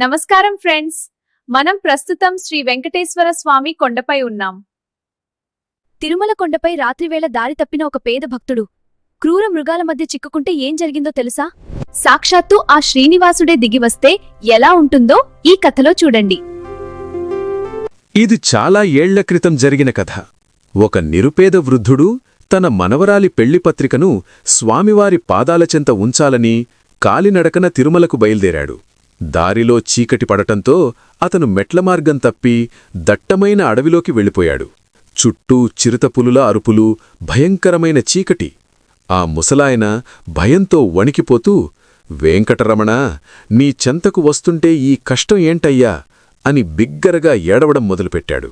నమస్కారం ఫ్రెండ్స్ మనం ప్రస్తుతం శ్రీ వెంకటేశ్వర స్వామి కొండపై ఉన్నాం. తిరుమల కొండపై రాత్రివేళ దారి తప్పిన ఒక పేద భక్తుడు. క్రూర మృగాల మధ్య చిక్కుకుంటే ఏం జరిగిందో తెలుసా? సాక్షాత్తు ఆ శ్రీనివాసుడే దిగి వస్తే ఎలా ఉంటుందో ఈ కథలో చూడండి. ఇది చాలా ఏళ్ళ క్రితం జరిగిన కథ. ఒక నిరుపేద వృద్ధుడు తన మనవరాలి పెళ్ళి పత్రికను స్వామివారి పాదాల చెంత ఉంచాలని కాలినడకన తిరుమలకు బయల్దేరాడు. దారిలో చీకటి పడటంతో అతను మెట్ల మార్గం తప్పి దట్టమైన అడవిలోకి వెళ్ళిపోయాడు. చుట్టూ చిరుతపులుల అరుపులు భయంకరమైన చీకటి. ఆ ముసలాయన భయంతో వణికిపోతూ వెంకటరమణ నీ చెంతకు వస్తుంటే ఈ కష్టం ఏంటయ్యా? అని బిగ్గరగా ఏడవడం మొదలుపెట్టాడు.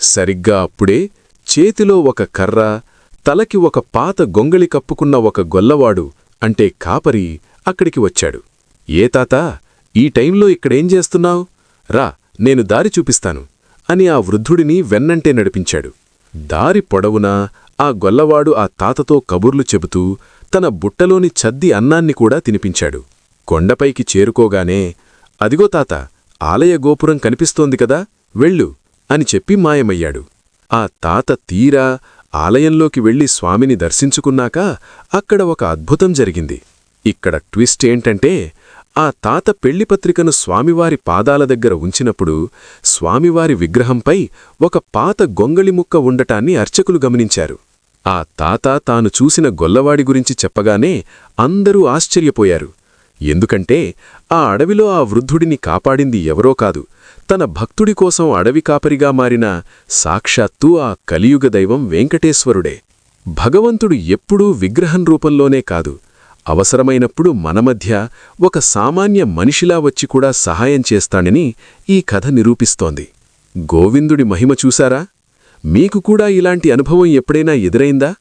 సరిగ్గా అప్పుడే చేతిలో ఒక కర్ర తలకి ఒక పాత గొంగళి కప్పుకున్న ఒక గొల్లవాడు అంటే కాపరి అక్కడికి వచ్చాడు. ఏ తాతా ఈ టైంలో ఇక్కడేం చేస్తున్నావు? రా నేను దారి చూపిస్తాను అని ఆ వృద్ధుడిని వెన్నంటే నడిపించాడు. దారి పొడవునా ఆ గొల్లవాడు ఆ తాతతో కబుర్లు చెబుతూ తన బుట్టలోని చద్ది అన్నాన్ని కూడా తినిపించాడు. కొండపైకి చేరుకోగానే అదిగో తాత ఆలయ గోపురం కనిపిస్తోంది కదా వెళ్ళు అని చెప్పి మాయమయ్యాడు. ఆ తాత తీరా ఆలయంలోకి వెళ్ళి స్వామిని దర్శించుకున్నాక అక్కడ ఒక అద్భుతం జరిగింది. ఇక్కడ ట్విస్ట్ ఏంటంటే ఆ తాత పెళ్ళిపత్రికను స్వామివారి పాదాల దగ్గర ఉంచినప్పుడు స్వామివారి విగ్రహంపై ఒక పాత గొంగళి ముక్క ఉండటాన్ని అర్చకులు గమనించారు. ఆ తాత తాను చూసిన గొల్లవాడి గురించి చెప్పగానే అందరూ ఆశ్చర్యపోయారు. ఎందుకంటే ఆ అడవిలో ఆ వృద్ధుడిని కాపాడింది ఎవరో కాదు తన భక్తుడి కోసం అడవి కాపరిగా మారిన సాక్షాత్తు ఆ కలియుగ దైవం వెంకటేశ్వరుడే. భగవంతుడు ఎప్పుడూ విగ్రహం రూపంలోనే కాదు అవసరమైనప్పుడు మన మధ్య ఒక సామాన్య మనిషిలా వచ్చి కూడా సహాయం చేస్తాడని ఈ కథ నిరూపిస్తోంది. గోవిందుడి మహిమ చూశారా? మీకు కూడా ఇలాంటి అనుభవం ఎప్పుడైనా ఎదురైందా?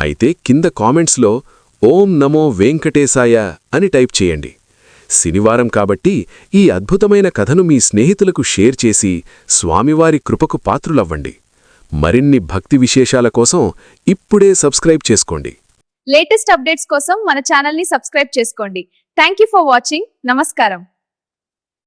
అయితే కింద కామెంట్స్లో ఓం నమో వెంకటేశాయ అని టైప్ చేయండి. శనివారం కాబట్టి ఈ అద్భుతమైన కథను మీ స్నేహితులకు షేర్ చేసి స్వామివారి కృపకు పాత్రులవ్వండి. మరిన్ని భక్తి విశేషాల కోసం ఇప్పుడే సబ్స్క్రైబ్ చేసుకోండి. లేటెస్ట్ అప్డేట్స్ కోసం మన ఛానల్ని సబ్స్క్రైబ్ చేసుకోండి. థ్యాంక్ ఫర్ వాచింగ్ నమస్కారం